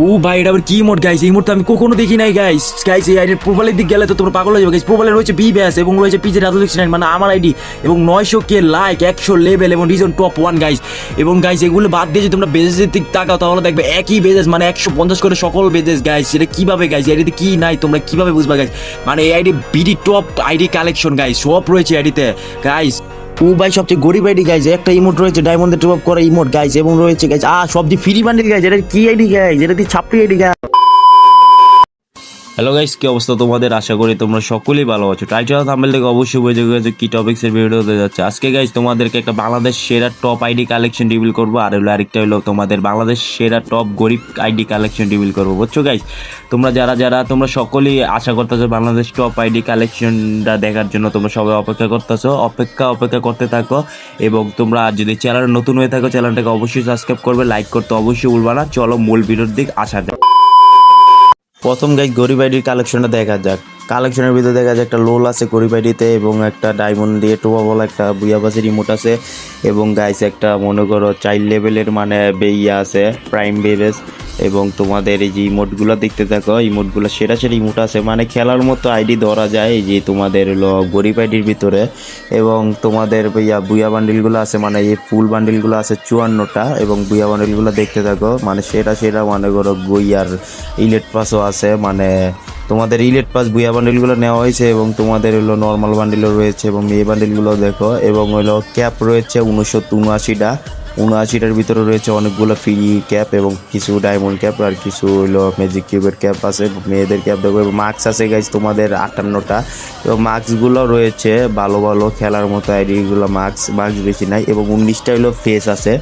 ও ভাই, এটা আবার কি মোড গাইস এই মোডটা আমি কখনো দেখি নাই গাইস গাইস এই আইডির প্রোফাইলের দিক গেলে তো তোমরা পাগল হয়ে যাবে গাইস প্রোফাইলে রয়েছে বি ব্যাস এবং রয়েছে পিজে রাজু সিক্সটি মানে আমার আইডি, এবং নয়শো কে লাইক একশো লেভেল এবং রিজন টপ ওয়ান গাইস এবং গাইস এগুলো বাদ দিয়ে যদি তোমরা বেজেসের দিক তাকাও, তাহলে দেখবে একই বেজেস মানে একশো পঞ্চাশ করে সকল বেজেস গাইস এটা কীভাবে গাইস আইডিতে কী নাই, তোমরা কীভাবে বুঝবা গাইস মানে এই ID BD top ID collection guys সব রয়েছে আইডিতে গাইস ও ভাই সবচেয়ে গরিব আইডি গাইজ একটা ইমোট রয়েছে ডায়মন্ডের টপ করা ইমোট গাইজ এবং রয়েছে গাইজ আ সবজি ফ্রি বান্ডিল গাইজ এটা কি আইডি গাইজ এটা কি ছাপড়ি আইডি গাইজ হ্যালো গাইস কি অবস্থা তোমাদের? আশা করি তোমরা সকলেই ভালো আছো। টাইটেল থাম্বেল থেকে অবশ্যই বুঝে গেছো কি টপিক্স এর ভিডিও হতে যাচ্ছে। আজকে গাইস তোমাদেরকে একটা বাংলাদেশ সেরা টপ আইডি কালেকশন রিভিল করব। আর হলো আরেকটা হলো তোমাদের বাংলাদেশ সেরা টপ গরিব আইডি কালেকশন রিভিল করব। বুঝছ গাইস তোমরা যারা যারা, তোমরা সকলেই আশা করতেছো বাংলাদেশ টপ আইডি কালেকশনটা দেখার জন্য তোমরা সবাই অপেক্ষা করতেছো। অপেক্ষা অপেক্ষা করতে থাকো এবং তোমরা যদি চ্যানেল নতুন হয়ে থাকো চ্যানেলটাকে অবশ্যই সাবস্ক্রাইব করবে লাইক করতে অবশ্যই ভুলবা না। চলো মূল ভিডিওর দিক আসা যাক প্রথম গাইজ গরিব আইডির কালেকশনটা দেখা যাক। কালেকশনের ভিতরে দেখা যায় একটা লোল আছে গরিব আইডিতে এবং একটা ডায়মন্ড দিয়ে টোবা বলা একটা বুয়াবাসের রিমোট আছে এবং গাইস একটা মনে করো চাইল্ড লেভেলের মানে বেইয়া আছে প্রাইম বেবেস এবং তোমাদের এই যে ইমোটগুলো দেখতে থাকো ইমোটগুলো সেরা সেরা ইমোট আছে। মানে খেলার মতো আইডি ধরা যায় এই যে তোমাদের হলো গরিব আইডির ভিতরে এবং তোমাদের ইয়া বুয়া বান্ডিলগুলো আছে মানে এই ফুল বান্ডিলগুলো আছে চুয়ান্নটা এবং বুয়া বান্ডিলগুলো দেখতে থাকো। মানে সেরা সেরা মনে করো বইয়ার ইলেট পাসও আছে মানে তোমাদের ইলেট পাস বুয়া বান্ডিলগুলো নেওয়া হয়েছে এবং তোমাদের হলো নর্মাল বান্ডিলও রয়েছে এবং এই বান্ডিলগুলো দেখো এবং হলো ক্যাপ রয়েছে উনসত্তর উনআশিটা। উনআশিটার ভিতরে রয়েছে অনেকগুলো ফ্রি ক্যাপ এবং কিছু ডায়মন্ড ক্যাপ আর কিছু হলো ম্যাজিক কিউবের ক্যাপ আছে, মেয়েদের ক্যাপ দেখো এবং মাস্ক আছে গাইজ তোমাদের আটান্নটা। এবং মাস্কগুলো রয়েছে ভালো ভালো খেলার মতো আইডিগুলো মাস্ক মাস্ক বেশি নাই এবং উনিশটা হলো ফেস আছে।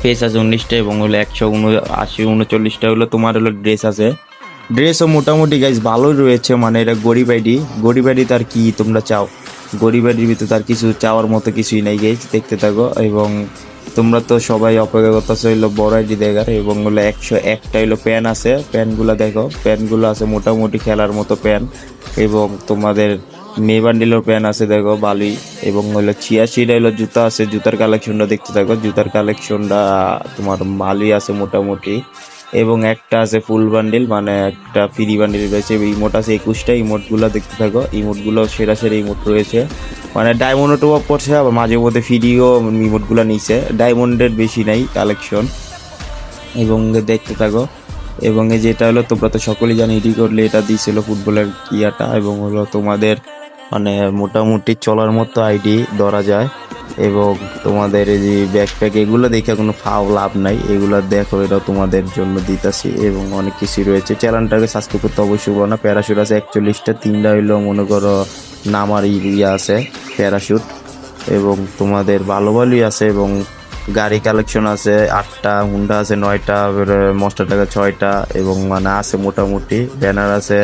ফেস আছে উনিশটা এবং হলো একশো উনআশি, উনচল্লিশটা হলো তোমার হলো ড্রেস আছে। ড্রেসও মোটামুটি গাইজ ভালোই রয়েছে মানে এটা গরিব আইডি গরিব আইডি তার কি তোমরা চাও? গরিব আইডির ভিতরে তার কিছু চাওয়ার মতো কিছুই নাই গাইজ দেখতে থাকো। এবং তোমরা তো সবাই অপেক্ষা করতেছো হইল বড় আইডি দেখার, এবং হলো একশো একটা হইল প্যান আছে। প্যানগুলো দেখো প্যানগুলো আছে মোটামুটি খেলার মতো প্যান এবং তোমাদের মে বান্ডিলের প্যান আছে দেখো, বালি। এবং হলো ছিয়াশিটা হলো জুতা আছে, জুতার কালেকশনটা দেখতে থাকো। জুতার কালেকশনটা তোমার মালি আছে মোটামুটি। এবং একটা আছে ফুল বান্ডিল মানে একটা ফ্রি বান্ডিল রয়েছে। ইমোট আছে একুশটা ইমোটগুলো দেখতে থাকো। ইমোটগুলো সেরা সেরা ইমোট রয়েছে। মানে ডায়মন্ডও টপ আপ করছে, আবার মাঝে মধ্যে ফ্রিও ইমোটগুলো নিছে। ডায়মন্ডের বেশি নাই কালেকশন এবং দেখতে থাকো। এবং এই যেটা হলো, তোমরা তো সকলেই জানি, এডি করলে এটা দিয়েছিল ফুটবলের ইয়াটা। এবং হলো তোমাদের মানে মোটামুটি চলার মতো আইডি ধরা যায়। এবং তোমাদের এই যে ব্যাকপ্যাক এগুলো দেখে কোনো ফাও লাভ নাই। এগুলো দেখো এটা তোমাদের জন্য দিতেছি এবং অনেক কিছু রয়েছে। চ্যানেলটাকে সাবস্ক্রাইব করতে অবশ্যই বলো না। প্যারাশুট আছে একচল্লিশটা, তিনটা হইল মনে করো নামার ইয়ে আছে প্যারাশুট এবং তোমাদের ভালো ভালোই আছে এবং গাড়ি কালেকশন আছে, আটটা হুন্ডা আছে নয়টা মস্টার টাকা ছয়টা এবং মানে আছে মোটামুটি। ব্যানার আছে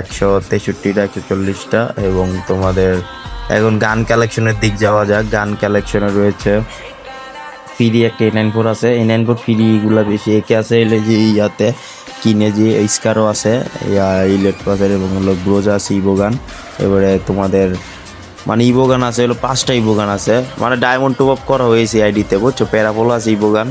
একশো তেষট্টিটা, একশো চল্লিশটা এবং তোমাদের এখন গান কালেকশনের দিক যাওয়া যাক, গান কালেকশনে রয়েছে। ফ্রি একটা এ নাইন ফোর আছে এ নাইন ফোর ফ্রিগুলো বেশি একে আছে এলে যে ইয়াতে কিনে যে স্কারও আছে ইলেট পাসের এবং হলো ব্রোজা আছে ইবোগান এবারে তোমাদের মানে ইবোগান আছে, হলো পাঁচটা ইবোগান আছে। মানে ডায়মন্ড টপ আপ করা হয়েছে আইডিতে বুঝছ? প্যারাপোলো আছে ইবোগান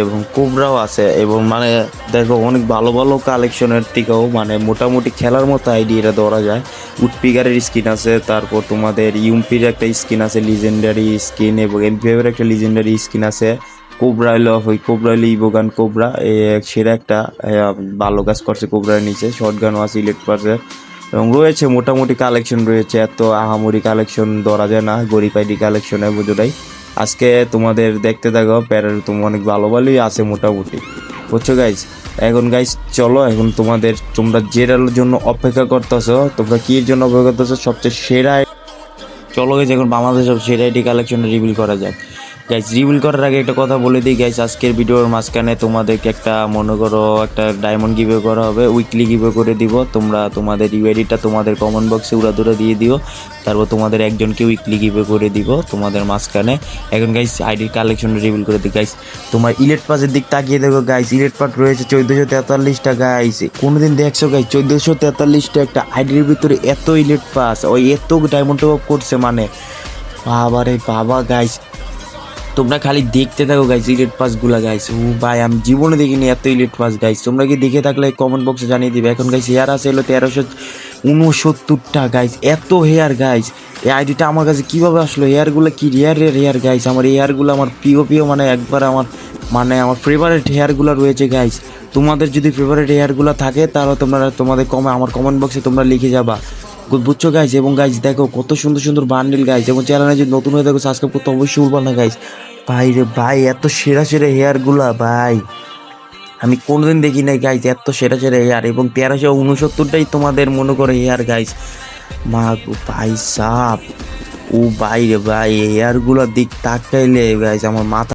এবং কোবরাও আছে এবং মানে দেখো অনেক ভালো ভালো কালেকশনের থেকেও মানে মোটামুটি খেলার মতো আইডি এটা ধরা যায়। উটপিগারের স্কিন আছে, তারপর তোমাদের ইউমপির একটা স্কিন আছে লিজেন্ডারি স্কিন এবং এমপিএফের একটা লিজেন্ডারি স্কিন আছে। কোবরা এলো ওই কোবরা এলো ইবোগান কোবরা সেরা একটা ভালো কাজ করছে কোবরার নিচে শর্ট গানও আছে ইলেক্ট পার্সের এবং রয়েছে মোটামুটি কালেকশন রয়েছে, এত আহামরি কালেকশন ধরা যায় না, গরিব আইডি কালেকশনে বুঝোটাই আজকে তোমাদের দেখতে থাকো, প্যারের তোমার অনেক ভালো ভালোই আছে মোটামুটি। বুঝছ গাইজ এখন গাইজ চলো, এখন তোমাদের তোমরা যেটার জন্য অপেক্ষা করতেছো, তোমরা কি জন্য অপেক্ষা করতেছো, সবচেয়ে সেরা চলো গেছে এখন বাংলাদেশ সেরা আইডি কালেকশন রিভিল করা যাক। গাইজ রিভিল করার আগে একটা কথা বলে দিই গাইজ আজকের ভিডিওর মাঝখানে তোমাদেরকে একটা মনে করো একটা ডায়মন্ড গিভে করা হবে উইকলি গিভে করে দিব। তোমরা তোমাদের ইউআইডিটা তোমাদের কমেন্ট বক্সে উড়াদুরা দিয়ে দিও, তারপর তোমাদের একজনকে উইকলি গিভে করে দিব তোমাদের মাঝখানে। এখন গাইজ আইডির কালেকশন রিভিল করে দিই গাইজ তোমার ইলেট পাসের দিক তাকিয়ে দেখো গাইজ ইলেট পাস রয়েছে চোদ্দোশো তেতাল্লিশটা গাইজ কোনোদিন দেখছ গাইজ চোদ্দোশো তেতাল্লিশটা একটা আইডির ভিতরে এত ইলেট পাস ওই এত ডায়মন্ড করছে মানে। বাবা রে বাবা গাইজ তোমরা খালি দেখতে থাকো গাইস ইলেট পাসগুলা গাইস ও ভাই, আমি জীবনে দেখিনি এত ইলেট পাস গাইস তোমরা কি দেখে থাকলে কমেন্ট বক্সে জানিয়ে দিবে। এখন গাইস হেয়ার আছে হলো তেরোশো উনসত্তরটা গাইস এত হেয়ার গাইস এই আইডিটা আমার কাছে কীভাবে আসলো? হেয়ারগুলো কি রেয়ার হেয়ার গাইস আমার হেয়ারগুলো আমার প্রিয় প্রিয় মানে একবার আমার মানে আমার ফেভারিট হেয়ারগুলো রয়েছে গাইস তোমাদের যদি ফেভারিট হেয়ারগুলো থাকে, তাহলে তোমরা, তোমাদের কমে আমার কমেন্ট বক্সে তোমরা লিখে যাবা। বুঝছ গাইজ এবং গাইজ দেখো, কত সুন্দর সুন্দর বান্ডিল গাইজ এবং চ্যানেলে যদি নতুন হয়ে দেখো সাবস্ক্রাইব করতে অবশ্যই ভুলবা না গাইজ ভাই রে, ভাই, এত সেরা সেরা হেয়ারগুলা ভাই। আমি কোনোদিন দেখি নাই গাইজ এত সেরা সেরা হেয়ার এবং তেরোশো উনসত্তরটাই তোমাদের মনে করে হেয়ার গাইজ মা ভাই, সাপ। ও, ভাই রে, ভাই হেয়ারগুলোর দিক, তাকাইলে গাইজ আমার মাথা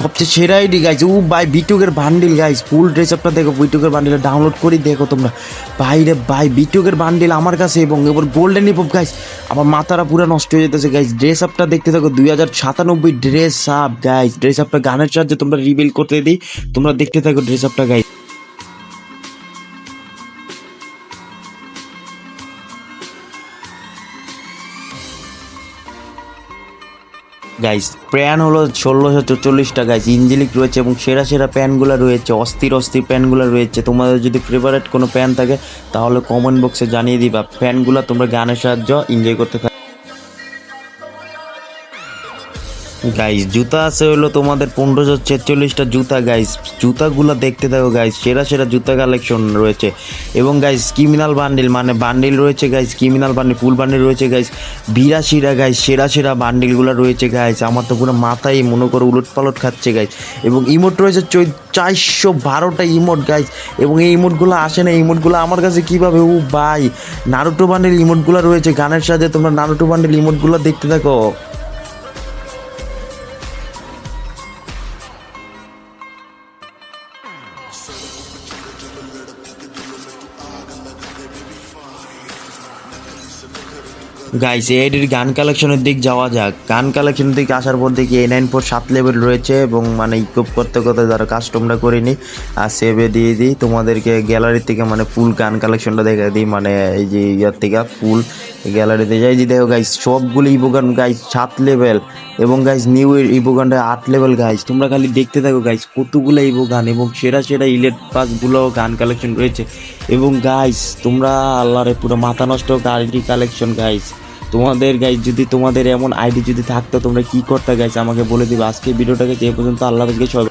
সবচেয়ে সেরা আইডি গাইজ ও ভাই, বিটুকের বান্ডিল গাইজ ফুল ড্রেস আপটা দেখো, বিটুকের বান্ডিল ডাউনলোড করে, দেখো তোমরা। ভাই রে ভাই, বিটুকের বান্ডিল আমার কাছে এবং এবার গোল্ডেন ইপ গাইজ আমার মাথারা পুরো নষ্ট হয়ে যেতেছে গাইজ ড্রেস আপটা দেখতে থাকো, দুই হাজার সাতানব্বই ড্রেস আপ গাইজ ড্রেস আপটা গানের সাহায্যে তোমরা রিভিল করতে দিই, তোমরা দেখতে থাকো ড্রেস আপটা গাইজ গাইস প্যান হলো ষোলোশো চল্লিশটা গাইস ইঞ্জিলিক রয়েছে এবং সেরা সেরা প্যানগুলো রয়েছে, অস্থির অস্থির প্যানগুলো রয়েছে। তোমাদের যদি ফেভারেট কোনো প্যান থাকে, তাহলে কমেন্ট বক্সে জানিয়ে দিবা। প্যানগুলো তোমরা গানের সাহায্য এনজয় করতে গাইস জুতা আছে হলো তোমাদের পনেরোশো ছেচল্লিশটা জুতা গাইস জুতাগুলো দেখতে থাকো গাইস সেরা সেরা জুতা কালেকশন রয়েছে। এবং গাইস ক্রিমিনাল বান্ডিল মানে বান্ডিল রয়েছে guys criminal bundle full bundle রয়েছে গাইস বিরাশিরা গাইস সেরা সেরা বান্ডিলগুলো রয়েছে গাইস আমার তো পুরো মাথায় মনে করে উলট পালট খাচ্ছে গাইস এবং ইমোট রয়েছে চারশো বারোটা ইমোট গাইস এবং এই ইমোটগুলো আসে না ইমোটগুলো আমার কাছে কীভাবে? ও ভাই নারুটো বান্ডিল ইমোটগুলো রয়েছে। গানের সাথে তোমরা নারুটো বান্ডিল ইমোটগুলো দেখতে থাকো। গাইস এডির গান কালেকশনের দিক যাওয়া যাক। গান কালেকশনের দিকে আসার পর দেখি এ নাইন ফোর সাত লেভেল রয়েছে এবং মানে ইকুপ করতে করতে যারা কাস্টমটা করিনি, আর সেভে দিয়ে দিই। তোমাদেরকে গ্যালারি থেকে মানে ফুল গান কালেকশনটা দেখে দিই। মানে এই যে ইয়ার থেকে ফুল গ্যালারিতে যাই। যে দেখো গাইস সবগুলো ইবোগান গাইস সাত লেভেল এবং গাইস নিউ ইবোগানটা আট লেভেল গাইস তোমরা খালি দেখতে থাকো গাইস কতগুলো ইবোগান এবং সেরা সেরা ইলেট পাসগুলো গান কালেকশন রয়েছে। এবং গাইস তোমরা আল্লাহরে পুরো মাথা নষ্ট আইডি কালেকশন গাইস তোমাদের গাইজ যদি তোমাদের এমন আইডি যদি থাকতো, তোমরা কি করতে গাইস আমাকে বলে দিবে। আজকে ভিডিওটাকে যে পর্যন্ত আল্লাহ থেকে সবাই